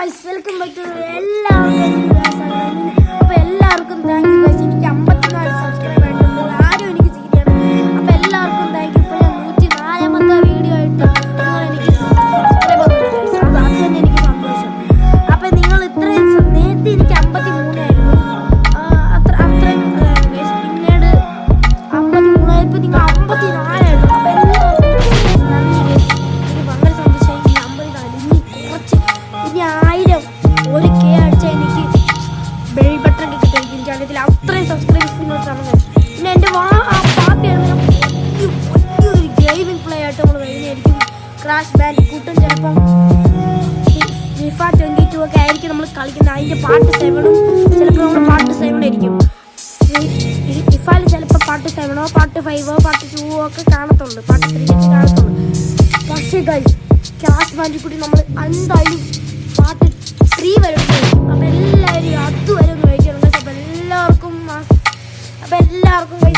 Guys welcome back to എല്ലാവർക്കും ഒരു K അടിച്ചാൽ എനിക്ക് ബെൽ ബട്ടൺ കിട്ടും. എനിക്ക് അറിയത്തിൽ അത്രയും സബ്സ്ക്രൈബേഴ്സ് നിങ്ങൾ തന്നത് പിന്നെ എന്റെ വാ പാപ്പിയാണ് ഒരു ഗെയിമിംഗ് പ്ലേ ആയിട്ട് നമ്മൾ കഴിഞ്ഞായിരിക്കും ക്രാഷ് ബാൻഡ് കൂട്ടും ചിലപ്പം ഫിഫ ട്വന്റി ടു ഒക്കെ ആയിരിക്കും നമ്മൾ കളിക്കുന്നത്. അതിന്റെ പാട്ട് സെവനും ചിലപ്പോൾ നമ്മൾ പാട്ട് സെവൻ ആയിരിക്കും. ഫിഫയിൽ ചിലപ്പോൾ പാട്ട് സെവനോ പാട്ട് ഫൈവോ പാട്ട് ടൂവോ ഒക്കെ കാണത്തുള്ളൂ. പാട്ട് ത്രീ ഒക്കെ കാണത്തുള്ളൂ. പക്ഷേ ഗൈസ് ക്യാഷ് ബാൻഡിൽ കൂടി നമ്മൾ എന്തായാലും എല്ലാവർക്കും